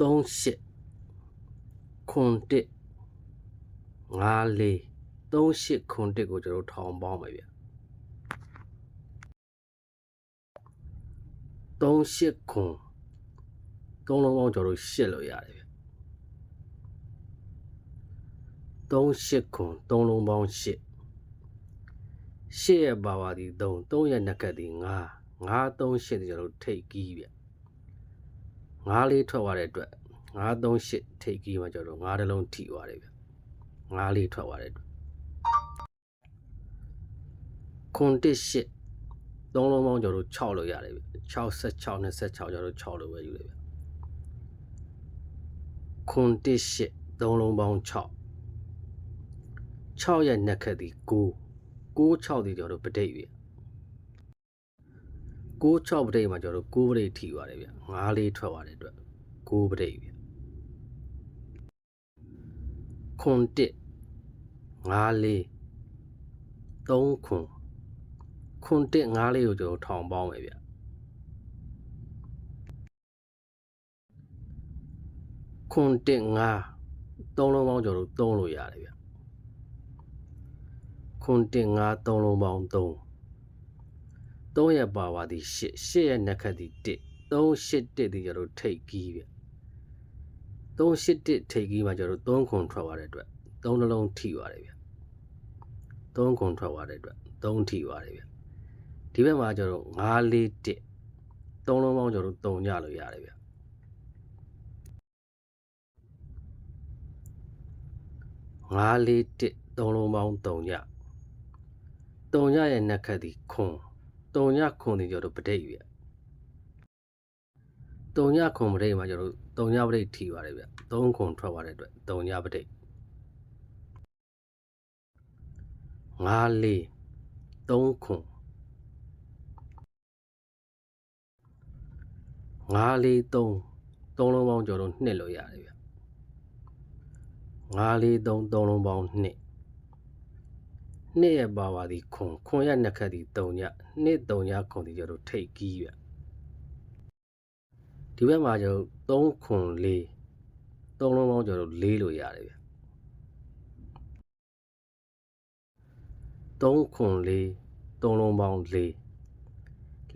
38ခွန်1 54 38ခွန်1ကိုကျွန်တော်တို့ထောင်ပေါင်းမယ်ဗျ38ခွန်သုံးလုံးပေါင်းကျွန်တော်တို့ရှစ်လို့ရတယ်ဗျ38ခွန်သုံးလုံးပေါင်းရှစ်ရှစ်ရဲ့ပါပါဒီ3 3ရဲ့နက်ကတ်ဒီ9 9 3 8ဒီကျွန်တော်တို့ထိတ်ကြီးဗျ 9လေးထွက်သွားတဲ့အတွက်9 3 8ထိတ်ကြီးမှာကျွန်တော်တို့9တလုံးထိသွားတယ်ဗျ9လေးထွက်သွားတဲ့အတွက်ခွန်1 8သုံးလုံးပေါင်းကျွန်တော်တို့6လို့ရတယ်ဗျ66 26ကျွန်တော်တို့6လို့ပဲယူတယ်ဗျခွန်1 8သုံးလုံးပေါင်း6 6ရဲ့နက်ခတ်ဒီ9 6 6ဒီကျွန်တော်တို့ပဋိဗျ 6 6ပဋိမှာကျွန်တော်တို့9ပဋိထိပါတယ်ဗျ9လေးထွက်သွားတဲ့အတွက်9ပဋိဗျခွန်1 5လေး3ခွန်ခွန်1 5လေးကိုကျွန်တော်ထောင်ပေါင်းမယ်ဗျခွန်1 5သုံးလုံးပေါင်းကျွန်တော်တို့3လို့ရတယ်ဗျခွန်1 5သုံးလုံးပေါင်း3 3ရဲ့ပါဝါဒီ8 8ရဲ့နက်ခတ်ဒီ1 3 8 1ဒီကျွန်တော်တို့ထိတ်ကြီးဗျ3 8 1ထိတ်ကြီးမှာကျွန်တော်တို့3ခွန်ထွက်သွားတဲ့အတွက်3နှလုံးထိသွားတယ်ဗျ3ခွန်ထွက်သွားတဲ့အတွက်3ထိသွားတယ်ဗျဒီဘက်မှာကျွန်တော်တို့5 4 1 3လုံးပေါင်းကျွန်တော်တို့3ညလို့ရတယ်ဗျ5 4 1 3လုံးပေါင်း3ည3ညရဲ့နက်ခတ်ဒီခွန် 3ညခွန်ဒီကျွန်တော်တို့ပဋိဗျ3ညခွန်ပဋိမှာကျွန်တော်တို့3ညပဋိထိပါတယ်ဗျ3ခွန်ထွက်သွားတဲ့အတွက်3ညပဋိ5 4 3ခွန်5 4 3 3လုံးပေါင်းကျွန်တော်တို့နှစ်လို့ရတယ်ဗျ5 4 3 3လုံးပေါင်းနှစ် နှစ်ရဲ့ပါပါဒီခွန်ခွန်ရဲ့နှစ်ခတ်ဒီ3ညနှစ်3ညခွန်ဒီကျွန်တော်တို့ထိတ်ကြီးဗျဒီဘက်မှာကျွန်တော်3ခွန်4 3လုံးပေါင်းကျွန်တော်တို့4လို့ရတယ်ဗျ3ခွန်4 3လုံးပေါင်း4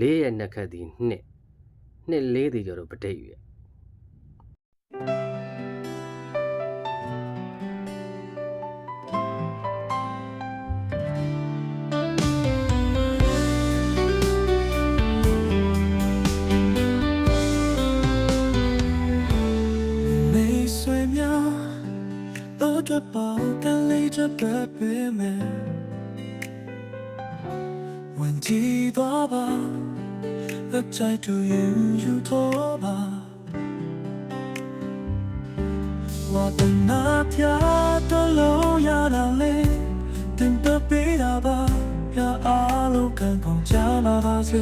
4ရဲ့နှစ်ခတ်ဒီနှစ်နှစ်4ဒီကျွန်တော်တို့ပဋိဗျ没都着包干累着白背面。问题多吧，合在都有有多吧。我的那天的路呀那里，等的比那吧，呀阿路看空加那把嘴。